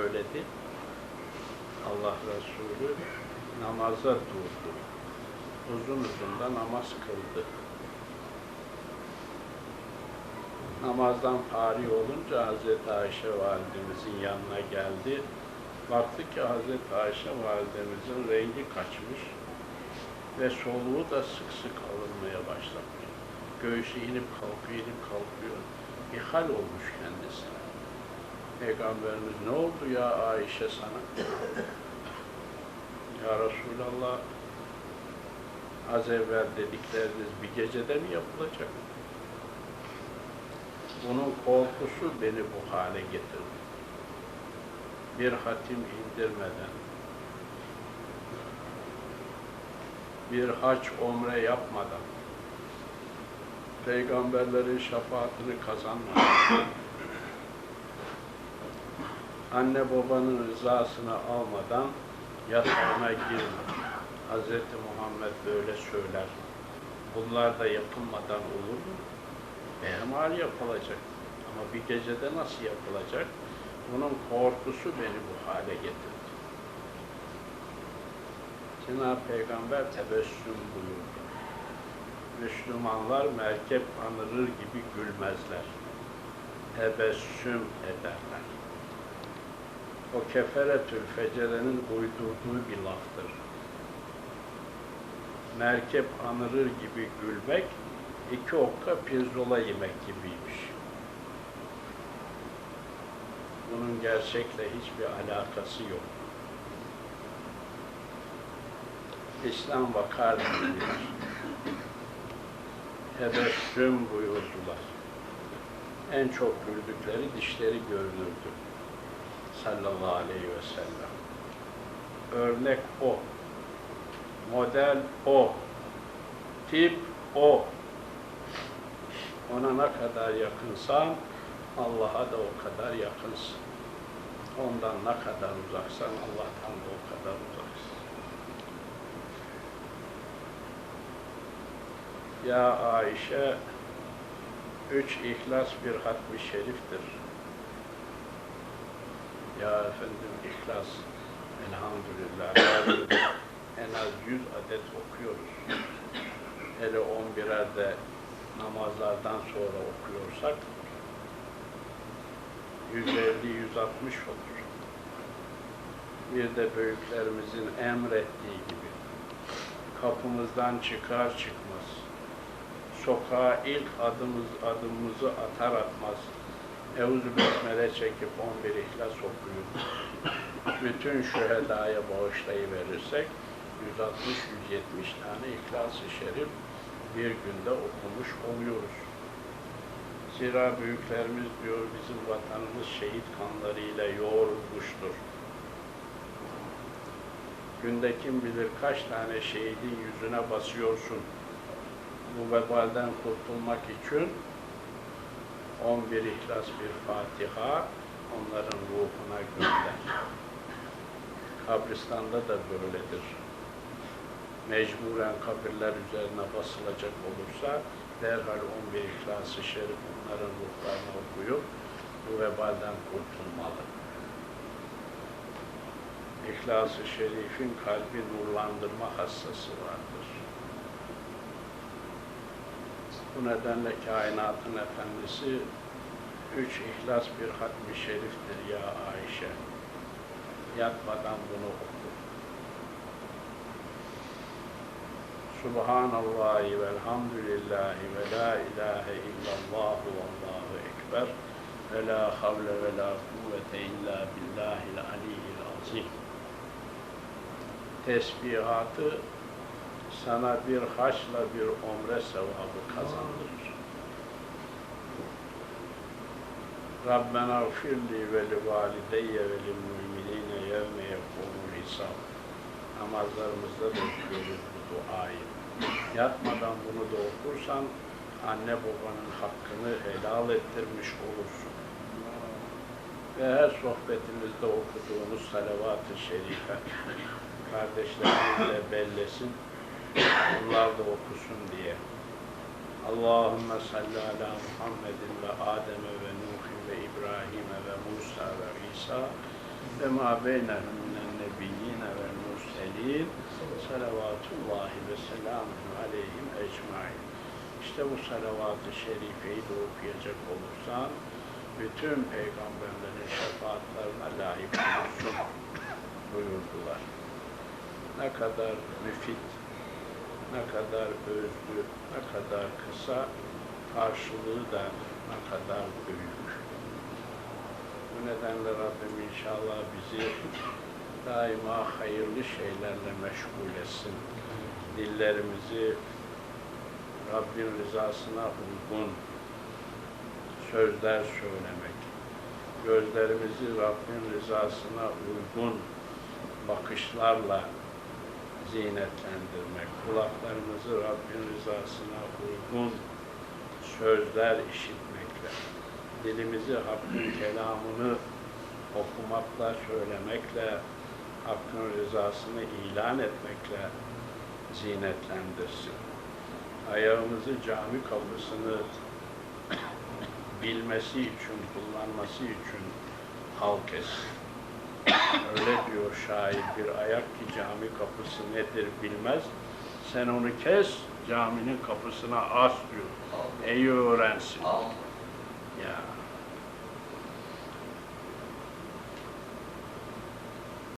söyledi. Allah Resulü namaza durdu. Uzun uzun da namaz kıldı. Namazdan fari olunca Hazreti Ayşe validemizin yanına geldi. Baktı ki Hazreti Ayşe validemizin rengi kaçmış ve soluğu da sık sık alınmaya başlamış. Göğsü inip kalkıyor, inip kalkıyor. Bir hal olmuş kendisine. Peygamberimiz ne oldu ya Ayşe sana? ya Resulallah az evvel dedikleriniz bir gecede mi yapılacak? Bunun korkusu beni bu hale getirdi. Bir hatim indirmeden, bir haç omre yapmadan, peygamberlerin şefaatini kazanmadan, anne babanın rızasını almadan yatağına girme. Hz. Muhammed böyle söyler. Bunlar da yapılmadan olur mu? Behmal yapılacak. Ama bir gecede nasıl yapılacak? Bunun korkusu beni bu hale getirdi. Cenab-ı Peygamber tebessüm buyurdu. Müslümanlar merkep anırır gibi gülmezler. Tebessüm ederler. O keferetül fecerenin uydurduğu bir laftır. Merkep anırır gibi gülmek, iki okka pirzola yemek gibiymiş. Bunun gerçekle hiçbir alakası yok. İslam vakar bildirir. Tebessüm buyurdular. En çok güldükleri dişleri görünürdü. Sallallahu aleyhi ve sellem. Örnek o. Model o. Tip o. Ona ne kadar yakınsan Allah'a da o kadar yakınsın. Ondan ne kadar uzaksan Allah'tan da o kadar uzaksın. Ya Ayşe, üç ihlas bir hatmi şeriftir. Ya efendim ihlas, elhamdülillah, en az yüz adet okuyoruz. Hele on birerde namazlardan sonra okuyorsak 150-160 olur. Bir de büyüklerimizin emrettiği gibi kapımızdan çıkar çıkmaz sokağa ilk adımız adımımızı atar atmaz Eûzü Besmele çekip 11 ihlas okuyup bütün şühedaya bağışlayıverirsek 160-170 tane İhlas-ı Şerif bir günde okumuş oluyoruz. Zira büyüklerimiz diyor bizim vatanımız şehit kanlarıyla yoğrulmuştur. Günde kim bilir kaç tane şehidin yüzüne basıyorsun. Bu vebalden kurtulmak için 11 ihlas bir Fatiha onların ruhuna gönder. Kabristanda da böyledir mecburen kabirler üzerine basılacak olursa derhal 11 İhlas-ı Şerif onların ruhlarını okuyup bu vebalden kurtulmalı. İhlas-ı Şerif'in kalbi nurlandırma hassası vardır. Bu nedenle kainatın efendisi üç ihlas bir hatmi şeriftir ya Ayşe. Yatmadan bunu oku. Subhanallahi velhamdülillahi ve la ilahe illallah vallahu ekber ve la havle ve la kuvvete illa billahil aliyyil azim. Tesbihatı sana bir haçla bir omre sevabı kazandırır. Rabbena gfirli ve li valideyye ve li müminine yevme yekumul hisab. Namazlarımızda da okuyoruz bu duayı. Yatmadan bunu da okursan anne babanın hakkını helal ettirmiş olursun. Ve her sohbetimizde okuduğumuz salavat-ı şerife kardeşlerimizle bellesin, onlar da okusun diye. Allahümme salli ala Muhammedin ve Adem'e ve Nuh'in ve İbrahim'e ve Musa ve İsa ve ma beynehum minen nebiyyine ve murselin salavatullahi ve selamuhu aleyhim ecmain. İşte bu salavat-ı şerifeyi de okuyacak olursan bütün peygamberlerin şefaatlerine layık olursun buyurdular. Ne kadar müfit, ne kadar özlü, ne kadar kısa, karşılığı da ne kadar büyük. Bu nedenle Rabbim inşallah bizi daima hayırlı şeylerle meşgul etsin. Dillerimizi Rabbin rızasına uygun sözler söylemek, gözlerimizi Rabbin rızasına uygun bakışlarla zinetlendirmek, kulaklarımızı Rabbin rızasına uygun sözler işitmekle, dilimizi Hakk'ın kelamını okumakla, söylemekle, Hakk'ın rızasını ilan etmekle zinetlendirsin. Ayağımızı cami kapısını bilmesi için, kullanması için halk etsin. Öyle diyor şair, bir ayak ki cami kapısı nedir bilmez. Sen onu kes, caminin kapısına as diyor. İyi öğrensin. Ya